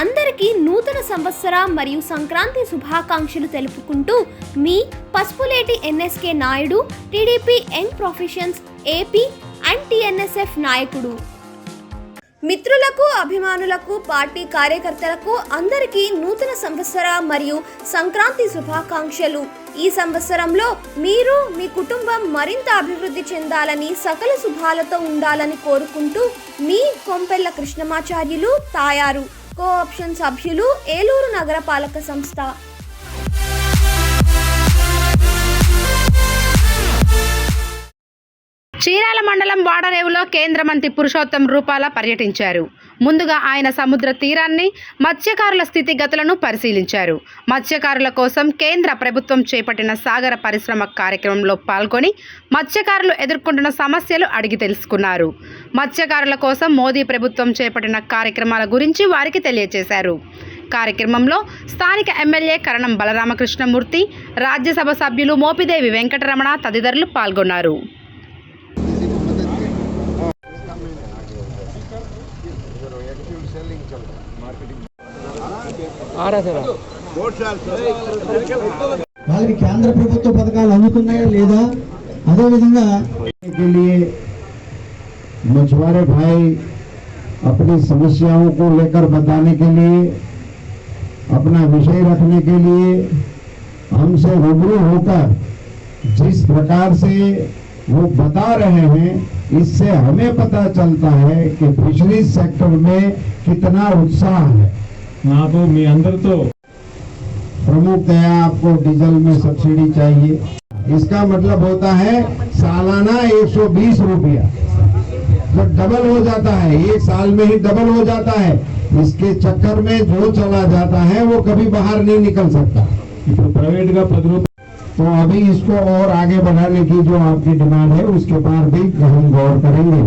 అందరికీ నూతన సంవత్సర మరియు సంక్రాంతి శుభాకాంక్షలు తెలుపుకుంటూ మీ Pasupuleti NSK Naidu TDP young professions AP and TNSF నాయకుడు. మిత్రులకు అభిమానులకు పార్టీ కార్యకర్తలకు అందరికీ నూతన సంవత్సర మరియు సంక్రాంతి శుభాకాంక్షలు. ఈ సంవత్సరంలో మీరు మీ కుటుంబం మరింత అభివృద్ధి చెందాలని సకల శుభాలతో ఉండాలని కోరుకుంటూ మీ కొంపెల్ల కృష్ణమాచార్యులు తాయారు. కో ఆప్షన్ సభ్యులు ఏలూరు నగరపాలక సంస్థ. చీరాల మండలం వాడరేవులో కేంద్ర మంత్రి పురుషోత్తం రూపాల పర్యటించారు. ముందుగా ఆయన సముద్ర తీరాన్ని మత్స్యకారుల స్థితిగతులను పరిశీలించారు. మత్స్యకారుల కోసం కేంద్ర ప్రభుత్వం చేపట్టిన సాగర పరిశ్రమ కార్యక్రమంలో పాల్గొని మత్స్యకారులు ఎదుర్కొంటున్న సమస్యలు అడిగి తెలుసుకున్నారు. మత్స్యకారుల కోసం మోదీ ప్రభుత్వం చేపట్టిన కార్యక్రమాల గురించి వారికి తెలియజేశారు కార్యక్రమంలో స్థానిక ఎమ్మెల్యే కరణం బలరామకృష్ణమూర్తి రాజ్యసభ సభ్యులు మోపిదేవి వెంకటరమణ తదితరులు పాల్గొన్నారు. వాళ్ళకి కేంద్ర ప్రభుత్వ పథకాలు అందుతున్నాయా లేదా అదేవిధంగా के लिए मछुआरे भाई अपनी समस्याओं को लेकर बताने के लिए अपना विषय रखने के लिए हमसे रूबरू होकर जिस प्रकार से वो बता रहे हैं इससे हमें पता चलता है कि फिशरीज सेक्टर में कितना उत्साह है। नाबू में अंदर तो प्रमुखतया आपको डीजल में सब्सिडी चाहिए। इसका मतलब होता है सालाना 120 रुपया। जब डबल हो जाता है एक साल में ही डबल हो जाता है। इसके चक्कर में जो चला जाता है वो कभी बाहर नहीं निकल सकता। प्राइवेट का पद तो अभी इसको और आगे बढ़ाने की जो आपकी डिमांड है उसके पर भी हम गौर करेंगे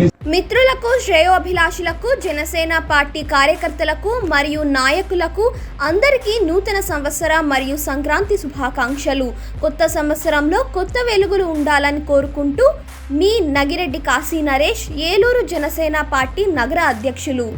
ఇప్పుడు కేసీ మిత్రులకు శ్రేయోభిలాషులకు జనసేన పార్టీ కార్యకర్తలకు మరియు నాయకులకు అందరికీ నూతన సంవత్సర మరియు సంక్రాంతి శుభాకాంక్షలు కొత్త సంవత్సరంలో కొత్త వెలుగులు ఉండాలని కోరుకుంటూ మీ నగిరెడ్డి కాశీ నరేష్ ఏలూరు జనసేన పార్టీ నగర అధ్యక్షులు